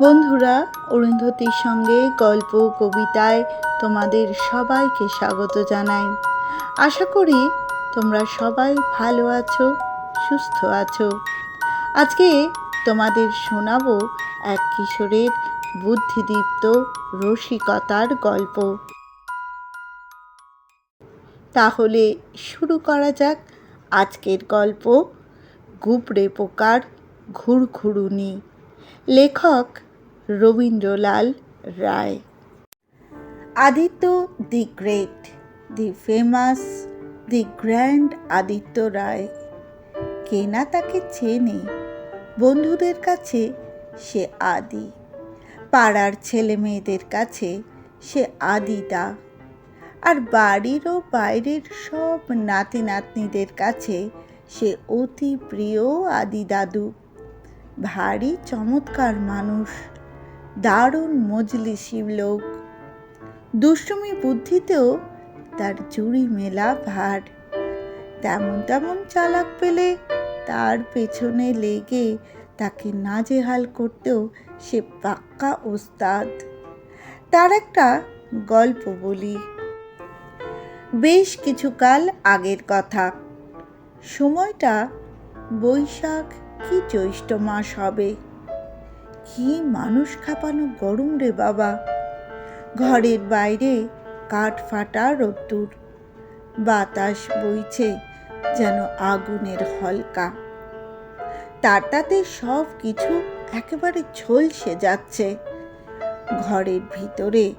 বন্ধুরা, অরুন্ধতির সঙ্গে গল্প, কবিতায় তোমাদের সবাইকে স্বাগত জানাই। আশা করি তোমরা সবাই ভালো আছো, সুস্থ আছো। আজকে তোমাদের শোনাবো এক কিশোরের বুদ্ধিদীপ্ত, রসিকতার গল্প। তাহলে শুরু করা যাক আজকের গল্প, গুবড়ে পোকার ঘুরঘুরুনি। লেখক Rabindralal Roy. Aditya the great, the famous, the grand Aditya Roy. কে না তাকে চেনে? বন্ধুদের কাছে সে আদি। পাড়ার ছেলে মেয়েদের কাছে সে আদিদা। আর বাড়ির ও বাইরের সব নাতি নাতনিদের কাছে সে অতি প্রিয় আদি দাদু ভারী চমৎকার মানুষ। দারুণ মজলিসি লোক। দুষ্টুমি বুদ্ধিতেও তার জুড়ি মেলা ভার। তেমন তেমন চালাক পেলে তার পেছনে লেগে তাকে নাজেহাল করতেও সে পাক্কা ওস্তাদ। তার একটা গল্প বলি। বেশ কিছুকাল আগের কথা। সময়টা বৈশাখ কি জ্যৈষ্ঠ মাস হবে? কি মানুষ খাপানো গরম রে বাবা। ঘরের বাইরে কাঠ ফাটা রোদ্দুর। বাতাস বইছে যেন আগুনের হলকা। তার তাতে সব কিছু একেবারে ঝলসে যাচ্ছে। ঘরের ভিতরে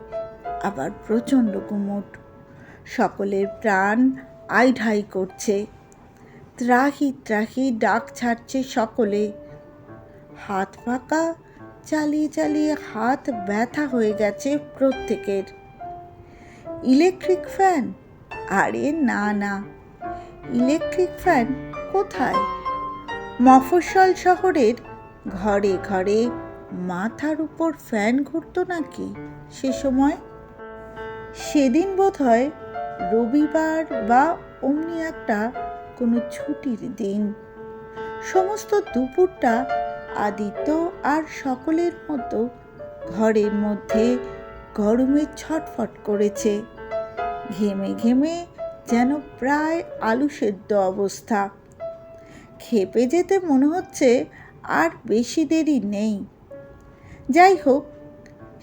আবার প্রচণ্ড গুমট সকলের প্রাণ আইঢাই করছে। ত্রাহি ত্রাহি ডাক ছাড়ছে সকলে। হাত ফাঁকা চালিয়ে চালিয়ে হাত ব্যথা হয়ে গেছে প্রত্যেকের। Electric fan? আরে না না। ইলেকট্রিক ফ্যান কোথায়? মফস্বল শহরের ঘরে ঘরে মাথার উপর ফ্যান ঘুরতো নাকি সে সময়? সেদিন বোধ হয় রবিবার বা অমনি একটা কোনো ছুটির দিন। সমস্ত দুপুরটা আদিত্য আর সকলের মতো ঘরের মধ্যে গরমে ছটফট করেছে। ঘেমে ঘেমে যেন প্রায় আলু সেদ্ধ অবস্থা। খেপে যেতে মনে হচ্ছে আর বেশি দেরি নেই। যাই হোক,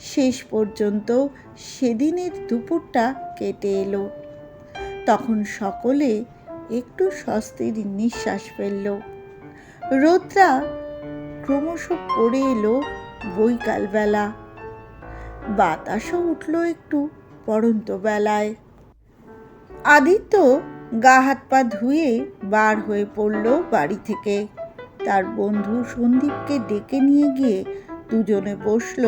শেষ পর্যন্ত সেদিনের দুপুরটা কেটে এলো। তখন সকলে একটু স্বস্তির নিঃশ্বাস ফেলল। রোদ্রা ক্রমশ পড়ে এলো বৈকালবেলা। বাতাসও উঠল একটু পড়ন্ত বেলায় আদিত্য গা হাত পা ধুয়ে বার হয়ে পড়ল বাড়ি থেকে। তার বন্ধু সন্দীপকে ডেকে নিয়ে গিয়ে দুজনে বসল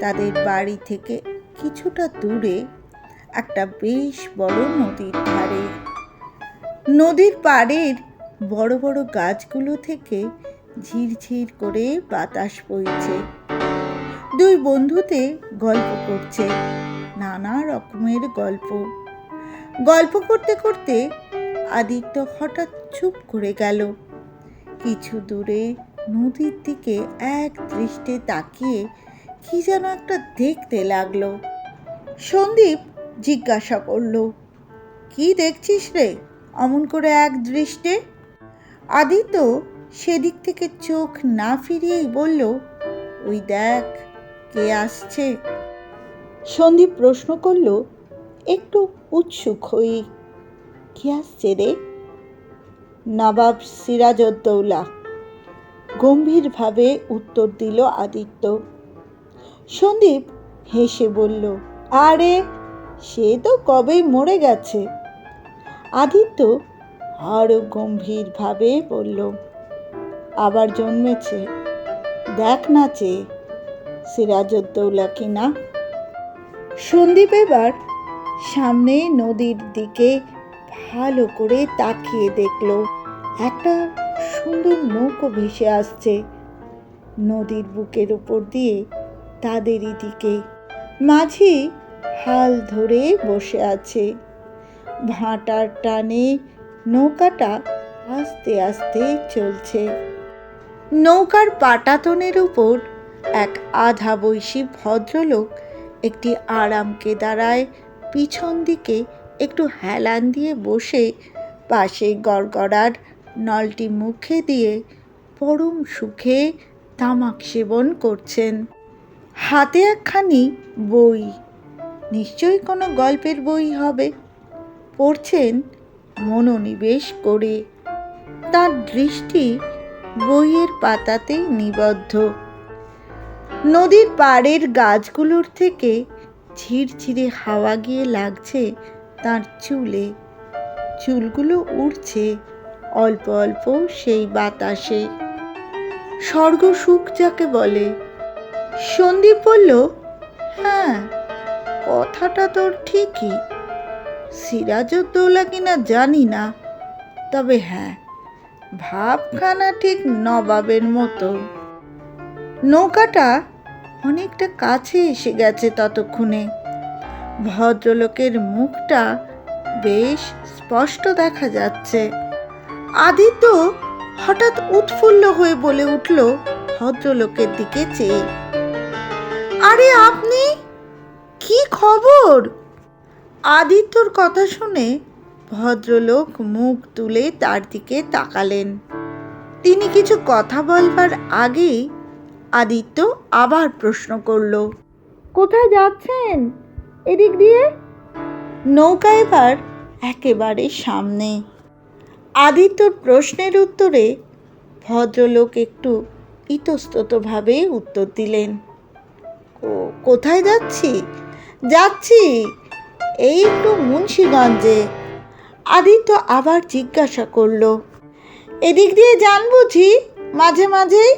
তাদের বাড়ি থেকে কিছুটা দূরে, একটা বেশ বড় নদীর ধারে। নদীর পাড়ের বড় বড় গাছগুলো থেকে ঝিরঝির করে বাতাস বইছে। দুই বন্ধুতে গল্প করছে, নানা রকমের গল্প। গল্প করতে করতে আদিত্য হঠাৎ চুপ করে গেল। কিছু দূরে নদীর দিকে এক দৃষ্টে তাকিয়ে কি যেন একটা দেখতে লাগল। সন্দীপ জিজ্ঞাসা করল, কি দেখছিস রে? অমন করে এক দৃষ্টে? আদিত্য সেদিক থেকে চোখ না ফিরিয়েই বলল, ওই দেখ, কে আসছে? সন্দীপ প্রশ্ন করল, একটু উৎসুক হই, কে আসছে রে? নবাব সিরাজউদ্দৌলা গম্ভীরভাবে উত্তর দিল আদিত্য। সন্দীপ হেসে বলল, আরে, সে তো কবেই মরে গেছে? আদিত্য আরও গম্ভীরভাবে বলল আবার জন্মেছে। দেখ না চেয়ে সিরাজউদ্দৌলা কি না সন্দীপ এবার সামনে নদীর দিকে ভালো করে তাকিয়ে দেখল। একটা সুন্দর নৌকো ভেসে আসছে নদীর বুকের উপর দিয়ে তাদেরই দিকে। মাঝি হাল ধরে বসে আছে। ভাঁটার টানে নৌকাটা আস্তে আস্তে চলছে। নৌকার পাটাতনের উপর এক আধা বয়সী ভদ্রলোক একটি আরাম কেদারায় পিছন দিকে একটু হেলান দিয়ে বসে পাশে গড়গড়ার নলটি মুখে দিয়ে পরম সুখে তামাক সেবন করছেন। হাতে একখানি বই, নিশ্চয়ই কোনো গল্পের বই হবে। পড়ছেন মনোনিবেশ করে। তার দৃষ্টি বইয়ের পাতাতেই নিবদ্ধ। নদীর পাড়ের গাছগুলোর থেকে ঝিরঝিরে হাওয়া গিয়ে লাগছে তার চুলে। চুলগুলো উড়ছে অল্প অল্প সেই বাতাসে। স্বর্গ সুখ যাকে বলে। সন্দীপ বলল হ্যাঁ কথাটা তোর ঠিকই। সিরাজউদ্দৌলা কিনা জানি না, তবে হ্যাঁ ভাবখানা ঠিক নবাবের মতো। নৌকাটা অনেকটা কাছে এসে গেছে ততক্ষণে। ভদ্রলোকের মুখটা বেশ স্পষ্ট দেখা যাচ্ছে। আদিত্য হঠাৎ উৎফুল্ল হয়ে বলে উঠল ভদ্রলোকের দিকে চেয়ে। আরে আপনি? কি খবর? আদিত্যর কথা শুনে ভদ্রলোক মুখ তুলে তার দিকে তাকালেন। তিনি কিছু কথা বলবার আগেই আদিত্য আবার প্রশ্ন করল কোথায় যাচ্ছেন? এদিক দিয়ে? নৌকা এবার একেবারে সামনে। আদিত্যর প্রশ্নের উত্তরে ভদ্রলোক একটু ইতস্ততভাবে উত্তর দিলেন "কো- কোথায় যাচ্ছি? যাচ্ছি এই একটু মুন্সিগঞ্জে। আদিত্য আবার জিজ্ঞাসা করল, এদিক দিয়ে যান বুঝি? মাঝে মাঝেই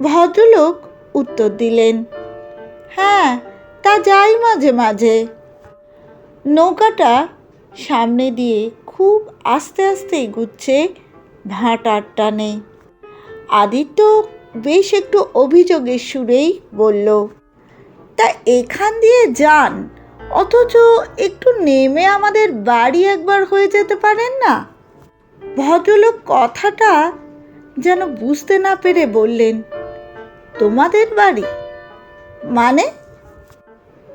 ভদ্রলোক উত্তর দিলেন হ্যাঁ তা যাই মাঝে মাঝে। নৌকাটা সামনে দিয়ে খুব আস্তে আস্তে এগুচ্ছে ভাটার টানে। আদিত্য বেশ একটু অভিযোগের সুরেই বলল, তা এখান দিয়ে যান অথচ একটু নেমে আমাদের বাড়ি একবার হয়ে যেতে পারেন না? ভদ্রলোক কথাটা যেন বুঝতে না পেরে বললেন, তোমাদের বাড়ি? মানে?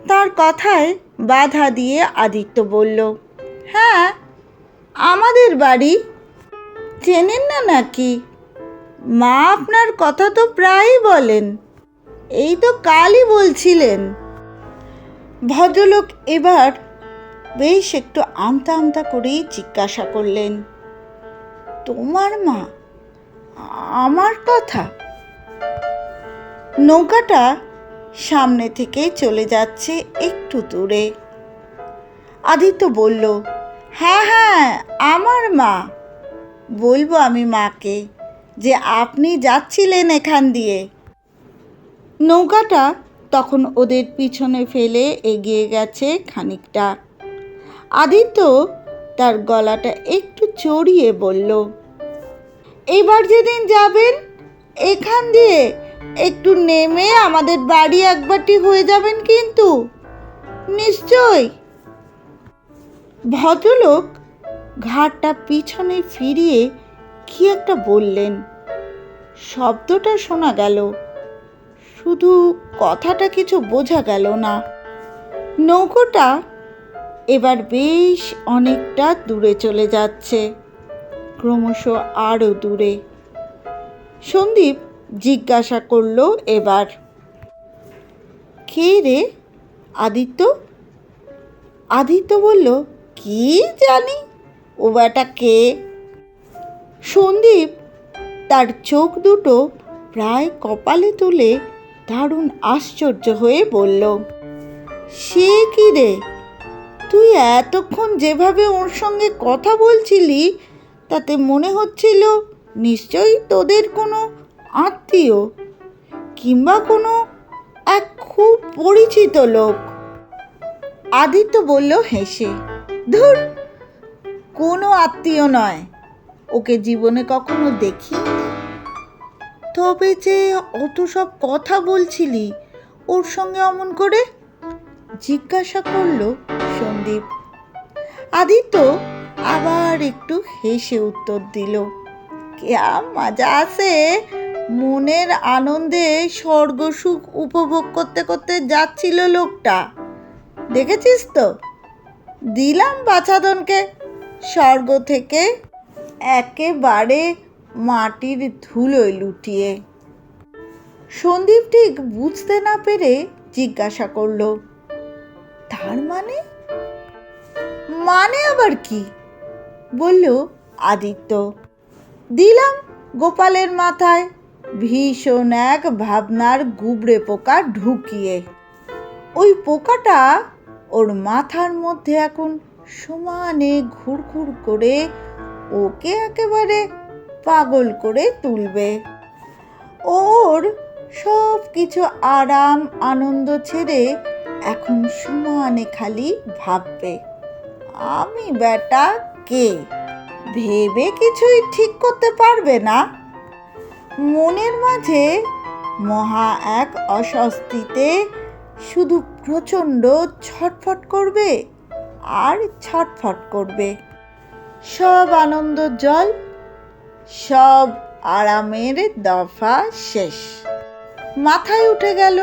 তার কথায় বাধা দিয়ে আদিত্য বলল হ্যাঁ আমাদের বাড়ি। চেনেন না নাকি? মা আপনার কথা তো প্রায়ই বলেন। এই তো কালই বলছিলেন। ভদ্রলোক এবার বেশ একটু আমতা আমতা করেই জিজ্ঞাসা করলেন, তোমার মা? আমার কথা? নৌকাটা সামনে থেকে চলে যাচ্ছে একটু দূরে। আদিত্য বলল হ্যাঁ হ্যাঁ আমার মা। বলব আমি মাকে যে আপনি যাচ্ছিলেন এখান দিয়ে। নৌকাটা তখন ওদের পিছনে ফেলে এগিয়ে গেছে খানিকটা। আদিত্য তার গলাটা একটু চড়িয়ে বলল, এবার যেদিন যাবেন, এখান দিয়ে একটু নেমে আমাদের বাড়ি একবারটি হয়ে যাবেন কিন্তু। নিশ্চয়? ভদ্রলোক ঘাটটা পিছনে ফিরিয়ে কি একটা বললেন। শব্দটা শোনা গেল। শুধু কথাটা কিছু বোঝা গেল না। নৌকোটা এবার বেশ অনেকটা দূরে চলে যাচ্ছে, ক্রমশ আরও দূরে। সন্দীপ জিজ্ঞাসা করল এবার, কে রে আদিত্য? আদিত্য বলল, কি জানি, ও বেটা কে? সন্দীপ তার চোখ দুটো প্রায় কপালে তুলে দারুণ আশ্চর্য হয়ে বলল, সে কি রে? তুই এতক্ষণ যেভাবে ওর সঙ্গে কথা বলছিলি, তাতে মনে হচ্ছিল নিশ্চয়ই তোদের কোনো আত্মীয় কিংবা কোনো এক খুব পরিচিত লোক। আদিত্য বলল হেসে, ধুর, কোনো আত্মীয় নয়। ওকে জীবনে কখনো দেখি তবে যে অত সব কথা বলছিলি? ওর সঙ্গে অমন করে? জিজ্ঞাসা করল সন্দীপ। আদিত্য আবার একটু হেসে উত্তর দিল, কেয়া, মজা আছে। মনের আনন্দে স্বর্গসুখ উপভোগ করতে করতে যাচ্ছিল লোকটা। দেখেছিস তো? দিলাম বাছাদনকে স্বর্গ থেকে একেবারে মাটির ধুলোয় লুটিয়ে। সন্দীপ ঠিক বুঝতে না পেরে জিজ্ঞাসা করল, তার মানে? মানে আবার কি? বলল আদিত্য, দিলাম গোপালের মাথায়, ভীষণ এক ভাবনার গুবড়ে পোকা ঢুকিয়ে। ওই পোকাটা ওর মাথার মধ্যে এখন সমানে ঘুরঘুর করে ওকে একেবারে পাগল করে তুলবে। ওর সব কিছু আরাম, আনন্দ ছেড়ে এখন সমানে খালি ভাববে, আমি বেটা কে? ভেবে কিছুই ঠিক করতে পারবে না। মনের মাঝে মহা এক অস্বস্তিতে শুধু প্রচণ্ড ছটফট করবে আর ছটফট করবে। সব আনন্দ জল সব আরামের দফা শেষ। মাথায় উঠে গেল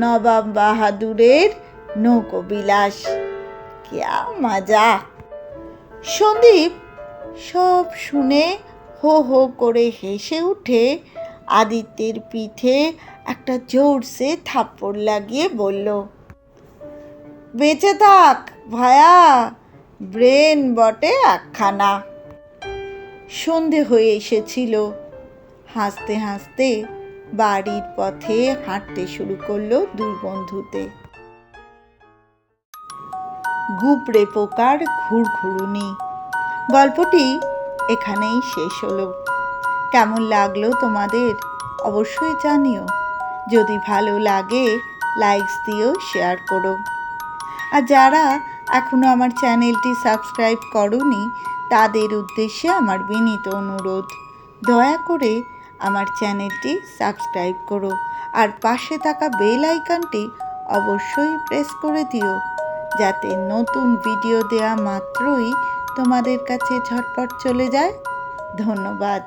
নবাব বাহাদুরের নৌকোবিলাস কেয়া মজা। সন্দীপ সব শুনে হো হো করে হেসে উঠে আদিত্যের পিঠে একটা জোরসে থাপ্পড় লাগিয়ে বলল, বেঁচে থাক ভায়া, ব্রেন বটে একখানা। সন্ধে হয়ে এসেছিল। হাসতে হাসতে বাড়ির পথে হাঁটতে শুরু করল দুই বন্ধুতে। গুপড়ে পোকার ঘুরঘুরুনি। গল্পটি এখানেই শেষ হলো। কেমন লাগল তোমাদের অবশ্যই জানিও। যদি ভালো লাগে লাইকস দিও শেয়ার করো। আর যারা এখনও আমার চ্যানেলটি সাবস্ক্রাইব করনি তাদের উদ্দেশ্যে আমার বিনীত অনুরোধ। দয়া করে আমার চ্যানেলটি সাবস্ক্রাইব করো আর পাশে থাকা বেল আইকনটি অবশ্যই প্রেস করে দিও, যাতে নতুন ভিডিও দেওয়া মাত্রই তোমাদের কাছে ঝটপট চলে যায়। ধন্যবাদ।